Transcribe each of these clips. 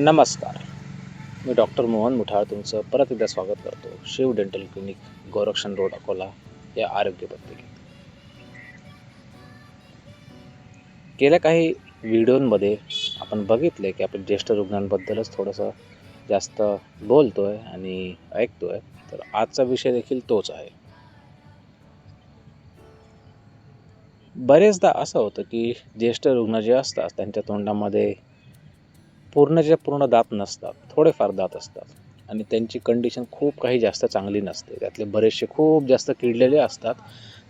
नमस्कार. मी डॉक्टर मोहन मुठाळ तुमचं परत एकदा स्वागत करतो. Shiv dental clinic Gorakshan road Akola या आरोग्य पत्रिकेत. गेल्या काही व्हिडिओंमध्ये आपण बघितले की आपण ज्येष्ठ रुग्णांबद्दलच थोडंसं जास्त बोलतो आहे आणि ऐकतो आहे तर आजचा विषय देखील तोच आहे. बरेचदा असं होतं की ज्येष्ठ रुग्ण जे असतात त्यांच्या तोंडामध्ये पूर्णच्या पूर्ण दात नसतात थोडेफार दात असतात. आणि त्यांची कंडिशन खूप काही जास्त चांगली नसते. त्यातले बरेचसे खूप जास्त किडलेले असतात.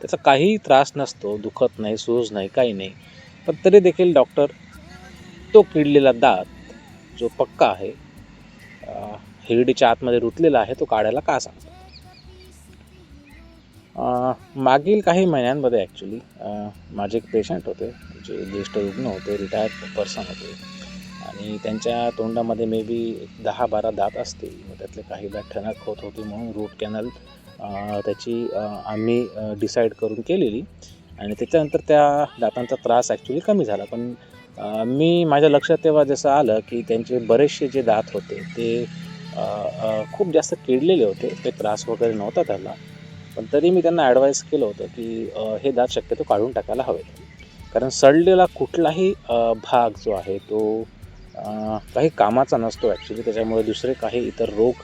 त्याचा काही त्रास नसतो दुखत नाही सूज नाही काही नाही. पण तरी देखील डॉक्टर तो किडलेला दात जो पक्का आहे हिरडीच्या आतमध्ये रुतलेला आहे तो काढायला का सांगतो? मागील काही महिन्यांमध्ये ॲक्च्युली माझे एक पेशंट होते जे ज्येष्ठ रुग्ण होते रिटायर्ड पर्सन होते. आणि त्यांच्या तोंडामध्ये मे बी दहा बारा दात असतील. मग त्यातले काही दात ठणक होत होती म्हणून रूट कॅनल त्याची आम्ही डिसाईड करून केलेली. आणि त्याच्यानंतर त्या दातांचा त्रास ॲक्च्युली कमी झाला. पण मी माझ्या लक्षात तेव्हा जसं आलं की त्यांचे बरेचसे जे दात होते ते खूप जास्त किडलेले होते. ते त्रास वगैरे नव्हता त्याला पण तरी मी त्यांना ॲडवाईस केलं होतं की हे दात शक्यतो काढून टाकायला हवेत. कारण सडलेला कुठलाही भाग जो आहे तो काही कामाचा नसतो ॲक्च्युली त्याच्यामुळे दुसरे काही इतर रोग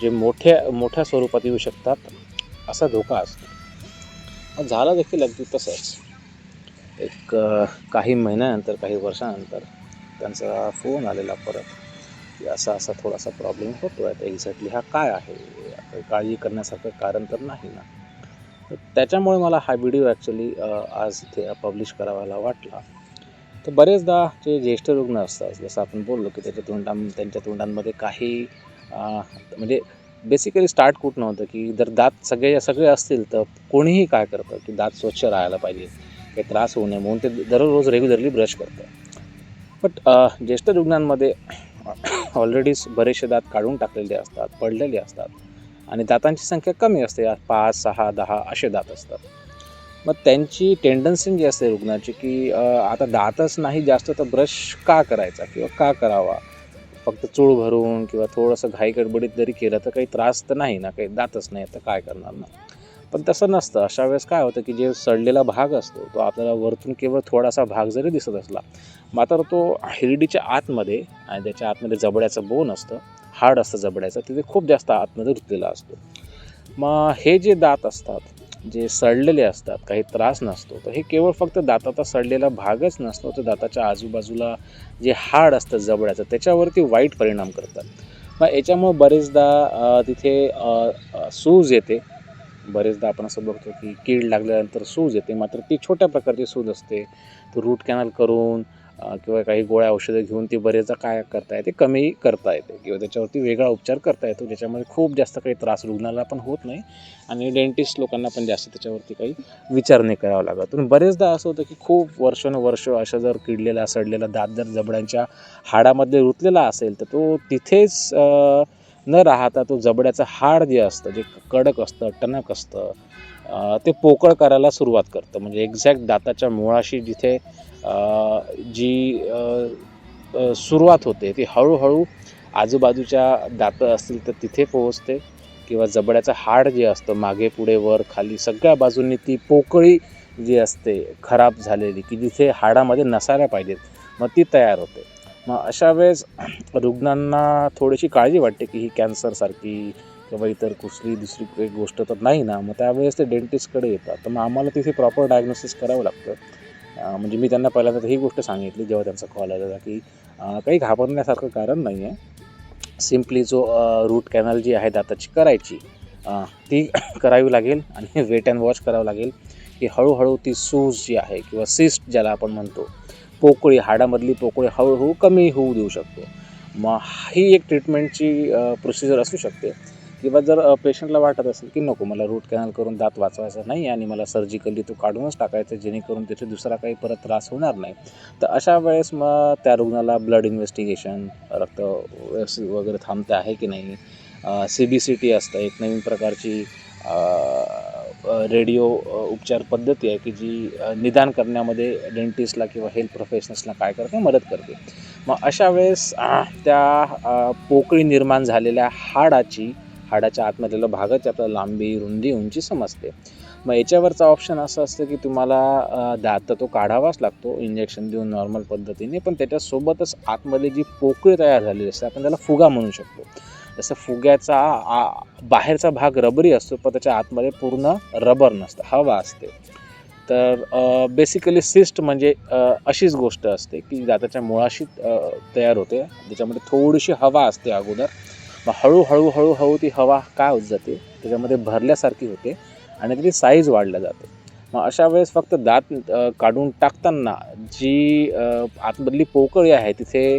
जे मोठ्या मोठ्या स्वरूपात येऊ शकतात असा धोका असतो. झाला देखील अगदी तसंच. एक काही महिन्यानंतर काही वर्षानंतर त्यांचा फोन आलेला परत की असा असा थोडासा प्रॉब्लेम होतो आहे तर एक्झॅक्टली हा काय आहे? काळजी करण्यासारखं कारण तर नाही ना. त्याच्यामुळे मला हा व्हिडिओ ॲक्च्युली आज इथे पब्लिश करावायला वाटला. तर बरेचदा जे ज्येष्ठ रुग्ण असतात जसं आपण बोललो की त्याच्या तोंडां त्यांच्या तोंडांमध्ये काही म्हणजे बेसिकली स्टार्ट कुठं नव्हतं की जर दात सगळे सगळे असतील तर कोणीही काय करतं की दात स्वच्छ राहायला पाहिजे काही त्रास होऊ नये म्हणून ते दररोज रेग्युलरली ब्रश करतं. बट ज्येष्ठ रुग्णांमध्ये ऑलरेडीच बरेचसे दात काढून टाकलेले असतात पडलेले असतात आणि दातांची संख्या कमी असते पाच सहा दहा असे दात असतात. मग त्यांची टेंडन्सी जी असते रुग्णाची की आता दातच नाही जास्त तर ब्रश का करायचा किंवा का करावा? फक्त चूळ भरून किंवा थोडंसं घाई गडबडीत जरी केलं तर काही त्रास तर नाही ना? काही दातच नाही तर काय करणार ना? पण तसं नसतं. अशा वेळेस काय होतं की जे सडलेला भाग असतो तो आपल्याला वरतून केवळ थोडासा भाग जरी दिसत असला मात्र तो हिरडीच्या आतमध्ये आणि त्याच्या आतमध्ये जबड्याचं बोन असतं हाड असतं जबड्याचं तिथे खूप जास्त आतमध्ये रुतलेला असतो. मग हे जे दात असतात जे सडलेले असतात काही त्रास नसतो तर हे केवळ फक्त दाताचा सडलेला भागच नसतो तर दाताच्या आजूबाजूला जे हाड असतं जबड्याचं त्याच्यावरती वाईट परिणाम करतात. मग याच्यामुळं बरेचदा तिथे सूज येते. बरेचदा आपण असं बघतो की कीड लागल्यानंतर सूज येते मात्र ती छोट्या प्रकारची सूज असते. तो रूट कॅनल करून किंवा काही गोळ्या औषधं घेऊन ती बरेचदा काय करता येते कमी करता येते. किंवा त्याच्यावरती वेगळा उपचार करता येतो ज्याच्यामध्ये खूप जास्त काही त्रास रुग्णाला पण होत नाही आणि डेंटिस्ट लोकांना पण जास्त त्याच्यावरती काही विचार नाही करावा लागत. पण बरेचदा असं होतं की खूप वर्षानुवर्ष अशा जर किडलेला सडलेला दात जर जबड्यांच्या हाडामध्ये रुतलेला असेल तर तो तिथेच न राहता तो जबड्याचं हाड जे असतं जे कडक असतं टणक असतं ते पोकळ करायला सुरुवात करतं. म्हणजे एक्झॅक्ट दाताच्या मुळाशी जिथे जी सुरुवात होते ती हळूहळू आजूबाजूच्या दातं असतील तर तिथे पोहोचते किंवा जबड्याचं हाड जे असतं मागे पुढे वर खाली सगळ्या बाजूंनी ती पोकळी जी असते खराब झालेली की जिथे हाडामध्ये नसायला पाहिजेत मग ती तयार होते. मग अशा वेळेस रुग्णांना थोडीशी काळजी वाटते की ही कॅन्सरसारखी किंवा इतर कुठली दुसरी काही गोष्ट तर नाही ना मग त्यावेळेस ते डेंटिस्टकडे येतात. तर मग आम्हाला तिथे प्रॉपर डायग्नोसिस करावं लागतं. म्हणजे मी त्यांना पहिल्यांदा ही गोष्ट सांगितली जेव्हा त्यांचा कॉल आला की काही घाबरण्यासारखं कारण नाही आहे सिम्पली जो रूट कॅनल जी आहे दाताची करायची ती करावी लागेल आणि वेट अँड वॉश करावं लागेल की हळूहळू ती सूज जी आहे किंवा सिस्ट ज्याला आपण म्हणतो पोकळी हाडामधली पोकळी हळूहळू कमी होऊ देऊ शकतो. मग ही एक ट्रीटमेंटची प्रोसिजर असू शकते. किंवा जर पेशंटला वाटत असेल की नको मला रूट कॅनल करून दात वाचवायचा नाही आणि मला सर्जिकली तो काढूनच टाकायचा जेणेकरून त्याचे दुसरा काही परत त्रास होणार नाही तर अशा वेळेस मग त्या रुग्णाला ब्लड इन्व्हेस्टिगेशन रक्त वगैरे थांबते आहे की नाही? सी बी सी टी असतं एक नवीन प्रकारची रेडिओ उपचार पद्धती आहे की जी निदान करण्यामध्ये डेंटिस्टला किंवा हेल्थ प्रोफेशनल्सला काय करते? मदत करते. मग अशा वेळेस त्या पोकळी निर्माण झालेल्या हाडाची हाडाच्या आतमधलेलं भागच आपल्याला लांबी रुंदी उंची समजते. मग याच्यावरचा ऑप्शन असं असतं की तुम्हाला दात तो काढावाच लागतो इंजेक्शन देऊन नॉर्मल पद्धतीने पण त्याच्यासोबतच आतमध्ये जी पोकळी तयार झालेली असते आपण त्याला फुगा म्हणू शकतो. जसं फुग्याचा आ, बाहेरचा भाग रबरी असतो पण त्याच्या आतमध्ये पूर्ण रबर नसतं हवा असते. तर बेसिकली सिस्ट म्हणजे अशीच गोष्ट असते की दाताच्या मुळाशी तयार होते. त्याच्यामध्ये थोडीशी हवा असते अगोदर मग हळूहळू हळूहळू ती हवा काय होत जाते? त्याच्यामध्ये भरल्यासारखी होते आणि त्याची साईज वाढल्या जाते. मग अशा वेळेस फक्त दात काढून टाकताना जी आतमधली पोकळी आहे तिथे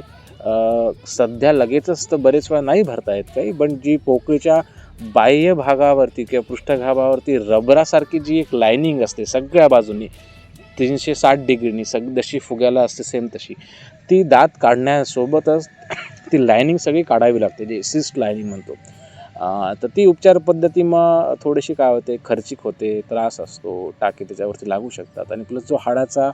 सध्या लगेचच तर बरेच वेळा नाही भरता येत काही पण जी पोकळीच्या बाह्य भागावरती किंवा पृष्ठभागावरती रबरासारखी जी एक लायनिंग असते सगळ्या बाजूनी तीनशे साठ डिग्रीनी सग जशी फुग्याला असते सेम तशी ती दात काढण्यासोबतच ती लायनिंग सगळी काढावी लागते जे सिस्ट लायनिंग म्हणतो. तर ती उपचार पद्धती मग थोडीशी काय होते खर्चिक होते त्रास असतो टाके त्याच्यावरती लागू शकतात आणि प्लस जो हाडाचा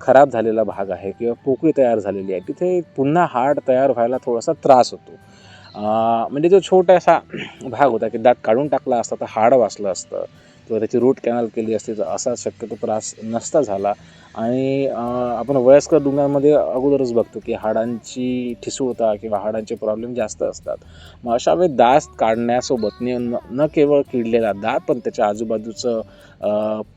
खराब झालेला भाग आहे किंवा पोकळी तयार झालेली आहे तिथे पुन्हा हाड तयार व्हायला थोडासा त्रास होतो. म्हणजे जो छोटासा भाग होता की दात काढून टाकला असता तर हाड वाचलं असतं. किंवा त्याची रूट कॅनल केली असती तर असा शक्यतो त्रास नसता झाला. आणि आपण वयस्कर रुग्णांमध्ये अगोदरच बघतो की हाडांची ठिसूळता किंवा हाडांचे प्रॉब्लेम जास्त असतात. मग अशा वेळी दात काढण्यासोबत न न केवळ किडलेला दात पण त्याच्या आजूबाजूचं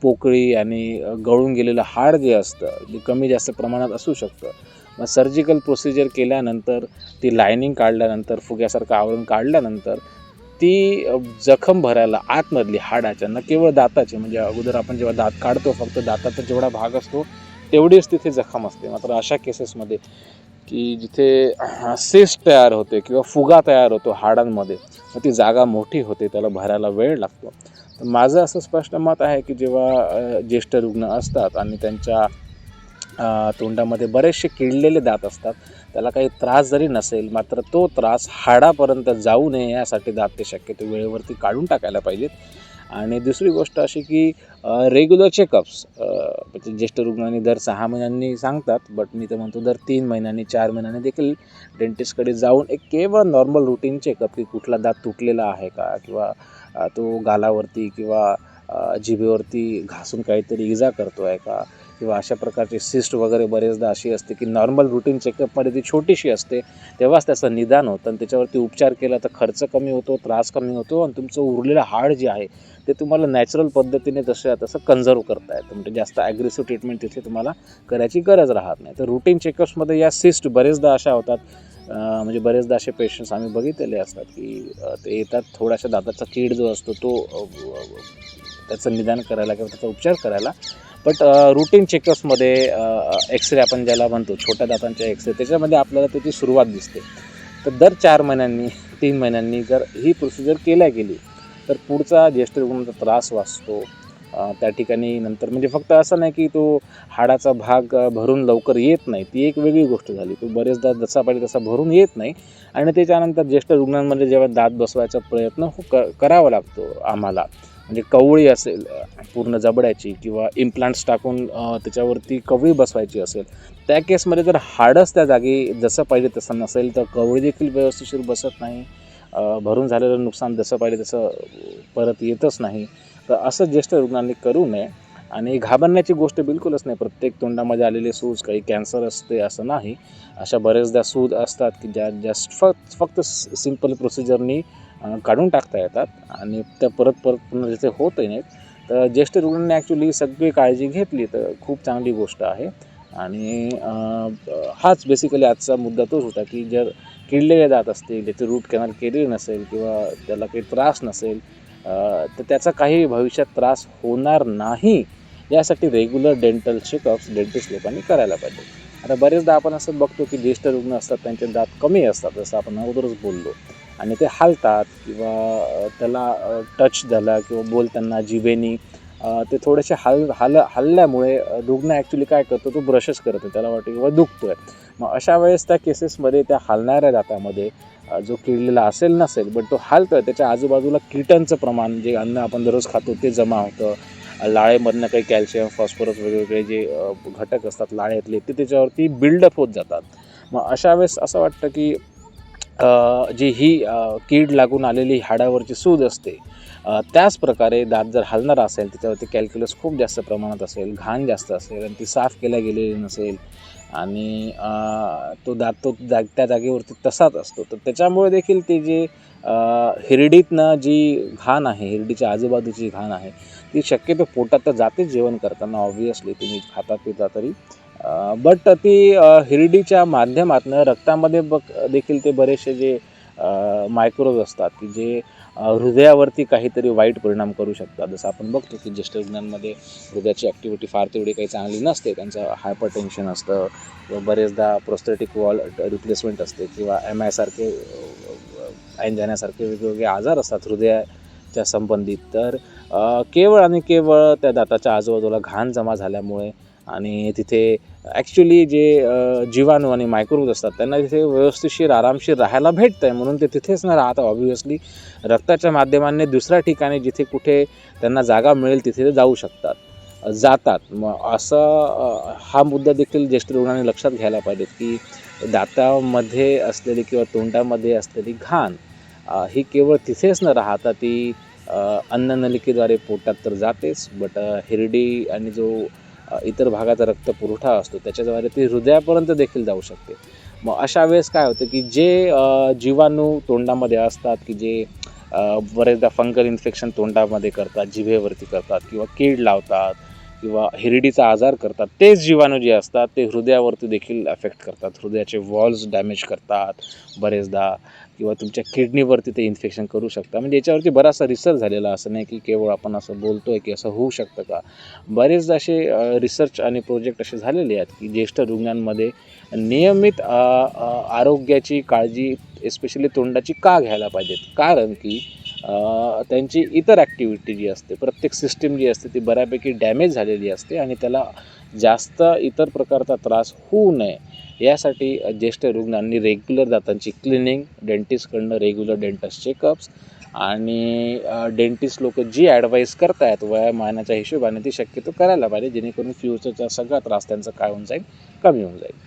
पोकळी आणि गळून गेलेलं हाड जे असतं जे कमी जास्त प्रमाणात असू शकतं. मग सर्जिकल प्रोसिजर केल्यानंतर ती लायनिंग काढल्यानंतर फुग्यासारखं आवरण काढल्यानंतर ती जखम भरायला आतमधली हाडाच्या न केवळ दाताची म्हणजे अगोदर आपण जेव्हा दात काढतो फक्त दाताचा जेवढा भाग असतो तेवढीच तिथे जखम असते. मात्र अशा केसेसमध्ये की जिथे सेस तयार होते किंवा फुगा तयार होतो हाडांमध्ये मग ती जागा मोठी होते त्याला भरायला वेळ लागतो. तर माझं असं स्पष्ट मत आहे की जेव्हा ज्येष्ठ रुग्ण असतात आणि त्यांच्या तोंडामध्ये बरेचसे किडलेले दात असतात त्याला काही त्रास जरी नसेल मात्र तो त्रास हाडापर्यंत जाऊ नये यासाठी दात ते शक्यतो. वेळेवरती काढून टाकायला पाहिजेत. आणि दुसरी गोष्ट अशी की रेग्युलर चेकअप्स म्हणजे ज्येष्ठ रुग्णांनी दर सहा महिन्यांनी सांगतात बट मी तर म्हणतो दर तीन महिन्यांनी चार महिन्यांनी देखील डेंटिस्टकडे जाऊन एक केवळ नॉर्मल रुटीन चेकअप की कुठला दात तुटलेला आहे का किंवा तो गालावरती किंवा जिभेवरती घासून काहीतरी इजा करतो आहे का किंवा अशा प्रकारची सिस्ट वगैरे बरेचदा अशी असते की नॉर्मल रुटीन चेकअपमध्ये ती छोटीशी असते तेव्हाच त्याचं निदान होतं आणि त्याच्यावरती उपचार केला तर खर्च कमी होतो त्रास कमी होतो आणि तुमचं उरलेलं हाड जे आहे ते तुम्हाला नॅचरल पद्धतीने तसं तसं कन्झर्व करता येतं. म्हणजे जास्त ॲग्रेसिव्ह ट्रीटमेंट तिथे तुम्हाला करायची गरज राहत नाही. तर रुटीन चेकअप्समध्ये या सिस्ट बरेचदा अशा होतात म्हणजे बरेचदा असे पेशंट्स आम्ही बघितलेले असतात की ते येतात थोड्याशा दाताचा कीड जो असतो तो त्याचं निदान करायला किंवा त्याचा उपचार करायला बट रुटीन चेकअप्समध्ये एक्सरे आपण ज्याला म्हणतो छोट्या दातांच्या एक्सरे त्याच्यामध्ये आपल्याला त्याची सुरुवात दिसते. तर दर चार महिन्यांनी तीन महिन्यांनी जर ही प्रोसिजर केल्या गेली तर पुढचा ज्येष्ठ रुग्णाचा त्रास वाचतो त्या ठिकाणी नंतर म्हणजे फक्त असं नाही की तो हाडाचा भाग भरून लवकर येत नाही. ती एक वेगळी गोष्ट झाली. तो बरेचदा जसा पाहिजे तसा भरून येत नाही. आणि त्याच्यानंतर ज्येष्ठ रुग्णांमध्ये जेव्हा दात बसवायचा प्रयत्न हो- क करावा लागतो आम्हाला. म्हणजे कवळी असेल पूर्ण जबड्याची किंवा इम्प्लांट्स टाकून त्याच्यावरती कवळी बसवायची असेल त्या केसमध्ये जर हाडच त्या जागी जसं पाहिजे तसं नसेल तर कवळी देखील व्यवस्थिशीर बसत नाही. भरून झालेलं नुकसान जसं पाहिजे तसं परत येतच नाही. तर असं ज्येष्ठ रुग्णांनी करू नये. आणि घाबरण्याची गोष्ट बिलकुलच नाही. प्रत्येक तोंडामध्ये आलेले सूज काही कॅन्सर असते असं नाही. अशा बऱ्याचदा सूज असतात की ज्या जस्ट फक्त फक्त सिंपल प्रोसिजरनी काढून टाकता येतात. आणि त्या परत परत पुन्हा तिथे होतही नाहीत. तर ज्येष्ठ रुग्णांनी ॲक्च्युली सगळी काळजी घेतली तर खूप चांगली गोष्ट आहे. आणि हाच बेसिकली आजचा मुद्दा तोच होता की जर किडलेले जात असतील त्याचे रूट कॅनल केलेली नसेल किंवा त्याला काही त्रास नसेल तर त्याचा काही भविष्यात त्रास होणार नाही. यासाठी रेग्युलर डेंटल चेकअप्स डेंटिस्ट लोकांनी करायला पाहिजे. आता बरेचदा आपण असं बघतो की ज्येष्ठ रुग्ण असतात त्यांचे दात कमी असतात जसं आपण अगोदरच बोललो. आणि ते हालतात किंवा त्याला टच झाला किंवा बोलताना जिभेनी ते थोडेसे हाल हाल हल्ल्यामुळे रुग्ण ॲक्च्युली काय करतो तो ब्रशच करतो त्याला वाटतं किंवा आहे मग अशा वेळेस त्या केसेसमध्ये त्या हालणाऱ्या दातामध्ये जो किडलेला असेल नसेल बट तो हालतोय त्याच्या आजूबाजूला कीटांचं प्रमाण जे अन्न आपण दररोज खातो ते जमा होतं. लाळेमधनं काही कॅल्शियम फॉस्फरस वेगवेगळे जे घटक असतात लाळेतले ते त्याच्यावरती बिल्डअप होत जातात. मग अशा वेळेस असं वाटतं की जी ही कीड लागून आलेली हाडावरची सूज असते त्याच प्रकारे दात जर हलणारा असेल त्याच्यावरती कॅल्क्युलस खूप जास्त प्रमाणात असेल घाण जास्त असेल आणि ती साफ केल्या गेलेली नसेल आणि तो दात तो जाग त्या जागेवरती तसाच असतो. तर त्याच्यामुळे देखील ते जे हिरडीतनं जी घाण आहे हिरडीच्या आजूबाजूची घाण आहे ती शक्यतो पोटात तर जातेच जेवण करताना ऑब्वियसली तुम्ही खाता पिता तरी. बट ती हिरडीच्या माध्यमातनं रक्तामध्ये बघ देखील ते बरेचसे जे मायक्रोज असतात की जे हृदयावरती काहीतरी वाईट परिणाम करू शकतात. जसं आपण बघतो की ज्येष्ठ रुग्णांमध्ये हृदयाची ॲक्टिव्हिटी फार तेवढी काही चांगली नसते. त्यांचं हायपर टेन्शन असतं किंवा बरेचदा प्रोस्थेटिक वॉल रिप्लेसमेंट असते किंवा एम आयसारखे जाण्यासारखे वेगवेगळे आजार असतात हृदयाच्या संबंधित. तर केवळ आणि केवळ त्या दाताच्या आजूबाजूला घाण जमा झाल्यामुळे आणि तिथे ॲक्च्युली जे जीवाणू आणि मायक्रोज असतात त्यांना तिथे व्यवस्थितशीर आरामशीर राहायला भेटतं आहे म्हणून ते तिथेच न राहता ऑब्व्हियसली रक्ताच्या माध्यमाने दुसऱ्या ठिकाणी जिथे कुठे त्यांना जागा मिळेल तिथे ते जाऊ शकतात. जातात. मग असं हा मुद्दा देखील ज्येष्ठ रुग्णांनी लक्षात घ्यायला पाहिजेत की दातामध्ये असलेली किंवा तोंडामध्ये असलेली घाण ही केवळ तिथेच न राहता ती अन्ननलिकेद्वारे पोटात तर जातेच बट हिरडी आणि जो इतर भागाचा रक्त पुरवठा असतो त्याच्याद्वारे ती हृदयापर्यंत देखील जाऊ शकते. मग अशा वेळेस काय होतं की जे जीवाणू तोंडामध्ये असतात की जे बरेचदा फंगल इन्फेक्शन तोंडामध्ये करतात जिभेवरती करतात किंवा कीड लावतात किंवा हिरडीचा आजार करतात तेच जीवाणू जे असतात ते हृदयावरती देखील अफेक्ट करतात. हृदयाचे वॉल्स डॅमेज करतात बरेचदा. किंवा तुमच्या किडनीवरती ते इन्फेक्शन करू शकता. म्हणजे याच्यावरती बराचसा रिसर्च झालेला असं नाही की केवळ आपण असं बोलतो आहे की असं होऊ शकतं का? बरेचदा असे रिसर्च आणि प्रोजेक्ट असे झालेले आहेत की ज्येष्ठ रुग्णांमध्ये नियमित आरोग्याची काळजी एस्पेशली तोंडाची का घ्यायला पाहिजेत? कारण की त्यांची इतर ॲक्टिव्हिटी जी असते प्रत्येक सिस्टीम जी असते ती बऱ्यापैकी डॅमेज झालेली असते आणि त्याला जास्त इतर प्रकारचा त्रास होऊ नये. यासाठी ज्येष्ठ रुग्णांनी रेग्युलर दातांची क्लिनिंग डेंटिस्टकडनं रेग्युलर डेंटस चेकअप्स आणि डेंटिस्ट लोक जी ॲडवाईस करतायत वयामानाच्या हिशोबाने ती शक्यतो करायला पाहिजे जेणेकरून फ्युचरचा सगळा त्रास त्यांचा काय होऊन जाईल कमी होऊन जाईल.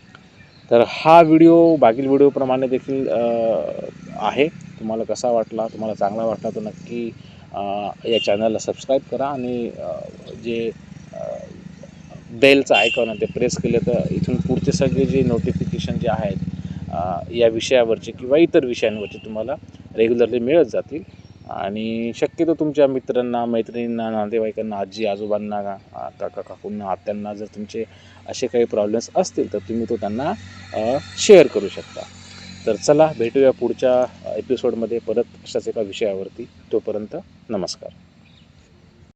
तर हा व्हिडिओ मागील व्हिडिओप्रमाणे देखील आहे. तुम्हाला कसा वाटला तुम्हाला चांगला वाटला तर नक्की या चॅनलला सबस्क्राईब करा आणि जे बेलचं आयकॉन आहे ते प्रेस केले तर इथून पुढचे सगळे जे नोटिफिकेशन जे आहेत या विषयावरचे किंवा इतर विषयांवरचे तुम्हाला रेग्युलरली मिळत जातील. आणि शक्यतो तुमच्या मित्रांना मैत्रिणींना नातेवाईकांना आजी आजोबांना काका काकूंना आत्यांना जर तुमचे असे काही प्रॉब्लेम्स असतील तर तुम्ही तो त्यांना शेअर करू शकता. तर चला भेटूया पुढच्या एपिसोडमध्ये परत अशाच एका विषयावरती. तोपर्यंत नमस्कार.